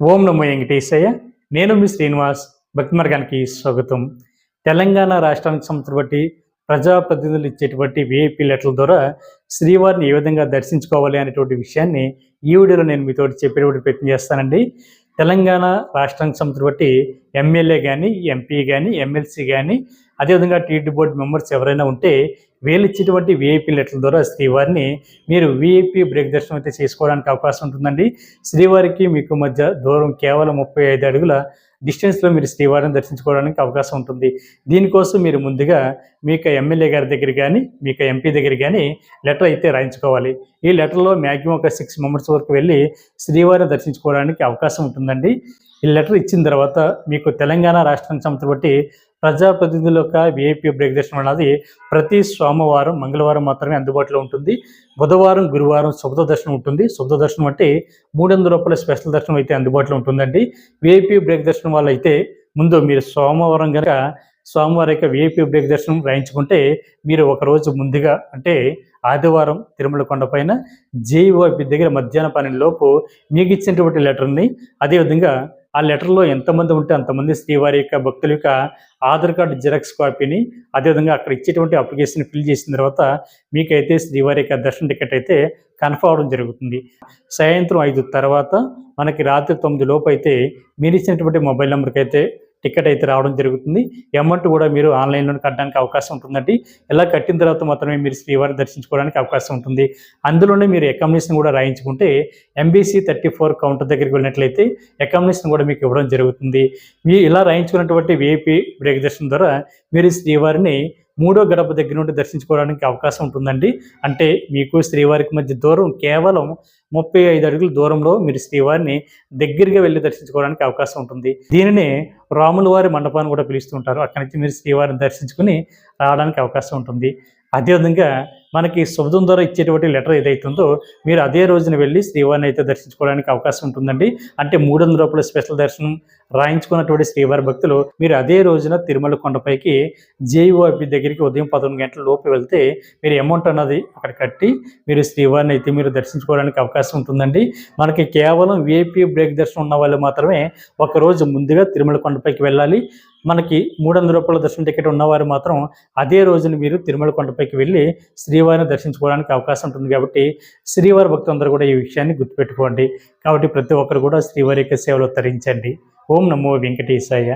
ఓం నమో వెంకటేశయ్య. నేను మీ శ్రీనివాస్. భక్తి మార్గానికి స్వాగతం. తెలంగాణ రాష్ట్రానికి సంబంధించిన బట్టి ప్రజాప్రతినిధులు ఇచ్చేటువంటి విఐపి లెటర్ల ద్వారా శ్రీవారిని ఏ విధంగా దర్శించుకోవాలి అనేటువంటి విషయాన్ని ఈ వీడియోలో నేను మీతో చెప్పేటువంటి ప్రయత్నం చేస్తానండి. తెలంగాణ రాష్ట్రానికి సంబంధించిన బట్టి ఎమ్మెల్యే కానీ ఎంపీ కానీ ఎమ్మెల్సీ కానీ అదేవిధంగా టీటీ బోర్డు మెంబర్స్ ఎవరైనా ఉంటే వేలిచ్చేటువంటి ఇచ్చేటువంటి విఐపి ద్వారా శ్రీవారిని మీరు విఐపి బ్రేక్ దర్శనం అయితే చేసుకోవడానికి అవకాశం ఉంటుందండి. శ్రీవారికి మీకు మధ్య దూరం కేవలం ముప్పై ఐదు అడుగుల డిస్టెన్స్లో మీరు శ్రీవారిని దర్శించుకోవడానికి అవకాశం ఉంటుంది. దీనికోసం మీరు ముందుగా మీ ఎమ్మెల్యే గారి దగ్గర కానీ మీ ఎంపీ దగ్గర కానీ లెటర్ అయితే రాయించుకోవాలి. ఈ లెటర్లో మ్యాక్సిమం ఒక సిక్స్ మెంబర్స్ వరకు వెళ్ళి శ్రీవారిని దర్శించుకోవడానికి అవకాశం ఉంటుందండి. ఈ లెటర్ ఇచ్చిన తర్వాత మీకు తెలంగాణ రాష్ట్రానికి సంబంధించి బట్టి ప్రజాప్రతినిధుల యొక్క విఐపీ బ్రేక్ దర్శనం అనేది ప్రతి సోమవారం మంగళవారం మాత్రమే అందుబాటులో ఉంటుంది. బుధవారం గురువారం శుభద దర్శనం ఉంటుంది. శుభద దర్శనం అంటే మూడు వందల రూపాయల స్పెషల్ దర్శనం అయితే అందుబాటులో ఉంటుందండి. విఐపీ బ్రేక్ దర్శనం వల్ల అయితే ముందు మీరు సోమవారం కనుక సోమవారం యొక్క విఐపీ బ్రేక్ దర్శనం రాయించుకుంటే మీరు ఒక రోజు ముందుగా అంటే ఆదివారం తిరుమల కొండపైన జేఈఓ దగ్గర మధ్యాహ్న పన్నెండు లోపు మీకు ఇచ్చినటువంటి లెటర్ని అదేవిధంగా ఆ లెటర్లో ఎంతమంది ఉంటే అంతమంది శ్రీవారి యొక్క భక్తుల యొక్క ఆధార్ కార్డు జిరాక్స్ కాపీని అదేవిధంగా అక్కడ ఇచ్చేటువంటి అప్లికేషన్ ఫిల్ చేసిన తర్వాత మీకైతే శ్రీవారి యొక్క దర్శన టికెట్ అయితే కన్ఫర్మ్ అవడం జరుగుతుంది. సాయంత్రం ఐదు తర్వాత మనకి రాత్రి తొమ్మిది లోపు అయితే మీరు ఇచ్చినటువంటి మొబైల్ నెంబర్కి అయితే టికెట్ అయితే రావడం జరుగుతుంది. అమౌంట్ కూడా మీరు ఆన్లైన్లో కట్టడానికి అవకాశం ఉంటుందండి. ఇలా కట్టిన తర్వాత మాత్రమే మీరు శ్రీవారిని దర్శించుకోవడానికి అవకాశం ఉంటుంది. అందులోనే మీరు అకామిడేషన్ కూడా రాయించుకుంటే ఎంబీసీ థర్టీ ఫోర్ కౌంటర్ దగ్గరికి వెళ్ళినట్లయితే అకామిడేషన్ కూడా మీకు ఇవ్వడం జరుగుతుంది. మీ ఇలా రాయించుకున్నటువంటి విఐపీ బ్రేక్ దర్శనం ద్వారా మీరు శ్రీవారిని మూడో గడప దగ్గర నుండి దర్శించుకోవడానికి అవకాశం ఉంటుందండి. అంటే మీకు శ్రీవారికి మధ్య దూరం కేవలం ముప్పై ఐదు అడుగుల దూరంలో మీరు శ్రీవారిని దగ్గరగా వెళ్ళి దర్శించుకోవడానికి అవకాశం ఉంటుంది. దీనిని రాములవారి మండపాన్ని కూడా పిలుస్తుంటారు అక్కడి నుంచి మీరు శ్రీవారిని దర్శించుకుని రావడానికి అవకాశం ఉంటుంది. అదేవిధంగా మనకి శుభదం ద్వారా ఇచ్చేటువంటి లెటర్ ఏదైతుందో మీరు అదే రోజున వెళ్ళి శ్రీవారిని అయితే దర్శించుకోవడానికి అవకాశం ఉంటుందండి. అంటే మూడు వందల రూపాయల స్పెషల్ దర్శనం రాయించుకున్నటువంటి శ్రీవారి భక్తులు మీరు అదే రోజున తిరుమల కొండపైకి జేఈఓపి దగ్గరికి ఉదయం పదకొండు గంటల లోపు వెళ్తే మీరు అమౌంట్ అన్నది అక్కడ కట్టి మీరు శ్రీవారిని అయితే మీరు దర్శించుకోవడానికి అవకాశం ఉంటుందండి. మనకి కేవలం విఐపి బ్రేక్ దర్శనం ఉన్న వాళ్ళు మాత్రమే ఒక రోజు ముందుగా తిరుమల కొండపైకి వెళ్ళాలి. మనకి మూడు వందల రూపాయల దర్శనం టికెట్ ఉన్నవారు మాత్రం అదే రోజున మీరు తిరుమల కొండపైకి వెళ్ళి శ్రీవారిని దర్శించుకోవడానికి అవకాశం ఉంటుంది కాబట్టి శ్రీవారి భక్తులందరూ కూడా ఈ విషయాన్ని గుర్తుపెట్టుకోండి. కాబట్టి ప్రతి ఒక్కరు కూడా శ్రీవారి యొక్క సేవలు తరించండి ఓం నమో వెంకటేశాయ.